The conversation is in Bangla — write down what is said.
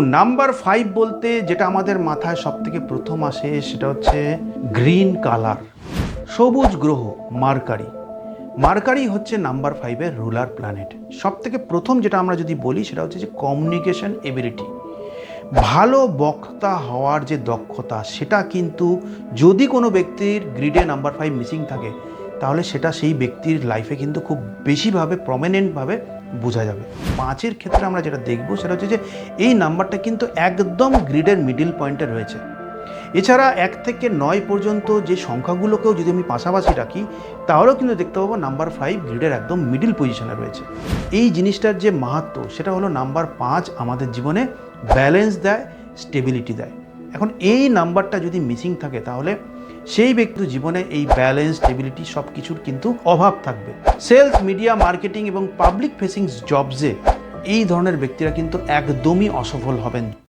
নাম্বার ফাইভ বলতে যেটা আমাদের মাথায় সব থেকে প্রথম আসে সেটা হচ্ছে গ্রিন কালার সবুজ গ্রহ, মার্কারি। মার্কারি হচ্ছে নাম্বার ফাইভের রুলার প্ল্যানেট সব থেকে প্রথম যেটা আমরা যদি বলি সেটা হচ্ছে যে কমিউনিকেশন এবিলিটি ভালো বক্তা হওয়ার যে দক্ষতা, সেটা কিন্তু যদি কোনো ব্যক্তির গ্রিডে নাম্বার ফাইভ মিসিং থাকে, তাহলে সেটা সেই ব্যক্তির লাইফে কিন্তু খুব বেশিভাবে প্রমিনেন্টভাবে বোঝা যাবে। পাঁচের ক্ষেত্রে আমরা যেটা দেখব সেটা হচ্ছে যে এই নাম্বারটা কিন্তু একদম গ্রিডের মিডিল পয়েন্টে রয়েছে। এছাড়া এক থেকে নয় পর্যন্ত যে সংখ্যাগুলোকেও যদি আমি পাশাপাশি রাখি, তাহলেও কিন্তু দেখতে পাবো নাম্বার ফাইভ গ্রিডের একদম মিডিল পজিশনে রয়েছে। এই জিনিসটার যে মাহাত্ম, সেটা হলো নাম্বার পাঁচ আমাদের জীবনে ব্যালেন্স দেয়, স্টেবিলিটি দেয়। এখন এই নাম্বারটা যদি মিসিং থাকে, তাহলে সেই ব্যক্তির জীবনে এই ব্যালেন্স স্টেবিলিটি সব কিছুর কিন্তু অভাব থাকবে। সেলস মিডিয়া মার্কেটিং এবং পাবলিক ফেসিং জবসে এই ধরনের ব্যক্তিরা কিন্তু একদমই অসফল হবেন।